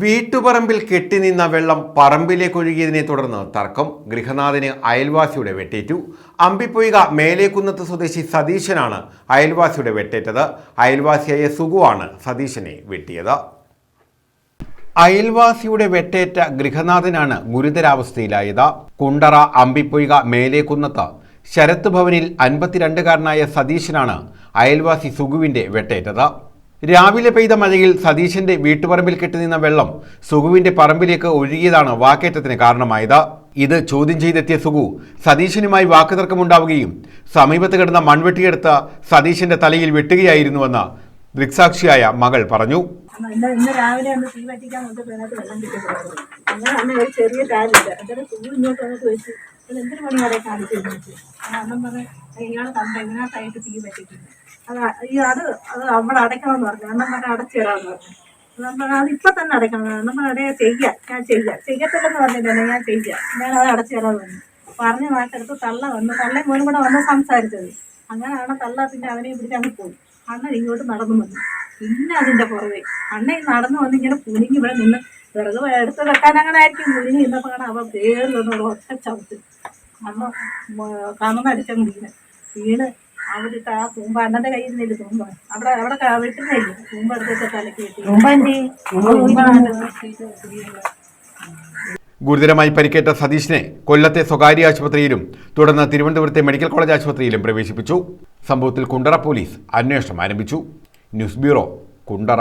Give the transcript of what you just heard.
വീട്ടുപറമ്പിൽ കെട്ടിനിന്ന വെള്ളം പറമ്പിലേക്ക് ഒഴുകിയതിനെ തുടർന്ന് തർക്കം. ഗൃഹനാഥന് അയൽവാസിയുടെ വെട്ടേറ്റു. അമ്പിപ്പൊയ്ക മേലേക്കുന്നത്ത് സ്വദേശി സതീശനാണ് അയൽവാസിയുടെ വെട്ടേറ്റത്. അയൽവാസിയായ സുഗുവാണ് സതീശനെ വെട്ടിയത്. അയൽവാസിയുടെ വെട്ടേറ്റ ഗൃഹനാഥനാണ് ഗുരുതരാവസ്ഥയിലായത്. കുണ്ടറ അമ്പിപ്പൊയ്ക മേലേക്കുന്നത്ത് ശരത് ഭവനിൽ അൻപത്തിരണ്ടുകാരനായ സതീശനാണ് അയൽവാസി സുഗുവിന്റെ വെട്ടേറ്റത്. രാവിലെ പെയ്ത മഴയിൽ സതീശന്റെ വീട്ടുപറമ്പിൽ കെട്ടിനിന്ന വെള്ളം സുഗുവിന്റെ പറമ്പിലേക്ക് ഒഴുകിയതാണ് വാക്കേറ്റത്തിന് കാരണമായത്. ഇത് ചോദ്യം ചെയ്തെത്തിയ സുഗു സതീശനുമായി വാക്കുതർക്കമുണ്ടാവുകയും സമീപത്ത് കിടന്ന മൺവെട്ടിയെടുത്ത് സതീശന്റെ തലയിൽ വെട്ടുകയായിരുന്നുവെന്ന് ദൃക്സാക്ഷിയായ മകൾ പറഞ്ഞു. അന്ന് ഇന്ന് രാവിലെ ഒന്ന് തീ കൊണ്ട് അതിനകത്ത് വെള്ളം അങ്ങനെ അന്ന് ഒരു ചെറിയ കാലില്ല എന്നിട്ട് തൂ ഇങ്ങോട്ട് വന്നിട്ട് വെച്ച് ഇത് എന്തൊരു പണി അവിടെ കാണിച്ചു പറഞ്ഞു പറഞ്ഞ് ഇയാൾ കണ്ട ഇതിനകത്തായിട്ട് തീ പറ്റിക്കുന്നു അത് ഈ അത് അത് അവിടെ അടയ്ക്കണമെന്ന് പറഞ്ഞു. അണ്ണം പറഞ്ഞ അടച്ചു തരാമെന്ന് പറഞ്ഞു. നമ്മൾ അത് ഇപ്പൊ തന്നെ അടയ്ക്കണം. നമ്മൾ അടയാ ചെയ്യാം. ഞാൻ ചെയ്യാം. ചെയ്യത്തില്ലെന്ന് പറഞ്ഞില്ല ഞാൻ ചെയ്യാം. ഞാൻ അത് അടച്ചു തരാമെന്ന് പറഞ്ഞു. പറഞ്ഞ വാക്കെടുത്ത് തള്ള വന്നു തള്ളയും മോനും കൂടെ വന്ന് സംസാരിച്ചത്. അങ്ങനെയാണ് തള്ള പിന്നെ അവനെ പിടിച്ച് അങ്ങ് പോയി. അണ്ണൻ ഇങ്ങോട്ട് നടന്നു വന്നു. പിന്നെ അതിന്റെ പുറവേ അണ്ണൻ നടന്നു വന്ന് ഇങ്ങനെ കുനിഞ്ഞ് ഇവിടെ നിന്ന് വിറക് എടുത്ത് വെക്കാൻ അങ്ങനെ ആയിരിക്കും കുനിഞ്ഞ് ഇന്നപ്പോ കാണാം. അവ പേര് ഒറ്റ ചവിട്ട്. അമ്മ കമന്നടിച്ചങ്ങ് വീണ്. വീണ് അവിടുത്തെ ആ തൂമ്പ അണ്ണന്റെ കയ്യിൽ നിന്നില്ല തൂമ്പ. അവിടെ അവിടെ വെട്ടുന്നില്ല തൂമ്പ എടുത്തിട്ട് തലക്ക് വെട്ടി ഗുരുതരമായി പരിക്കേറ്റ സതീഷിനെ കൊല്ലത്തെ സ്വകാര്യ ആശുപത്രിയിലും തുടർന്ന് തിരുവനന്തപുരത്തെ മെഡിക്കൽ കോളേജ് ആശുപത്രിയിലും പ്രവേശിപ്പിച്ചു. സംഭവത്തിൽ കുണ്ടറ പോലീസ് അന്വേഷണം ആരംഭിച്ചു. News bureau Kundara.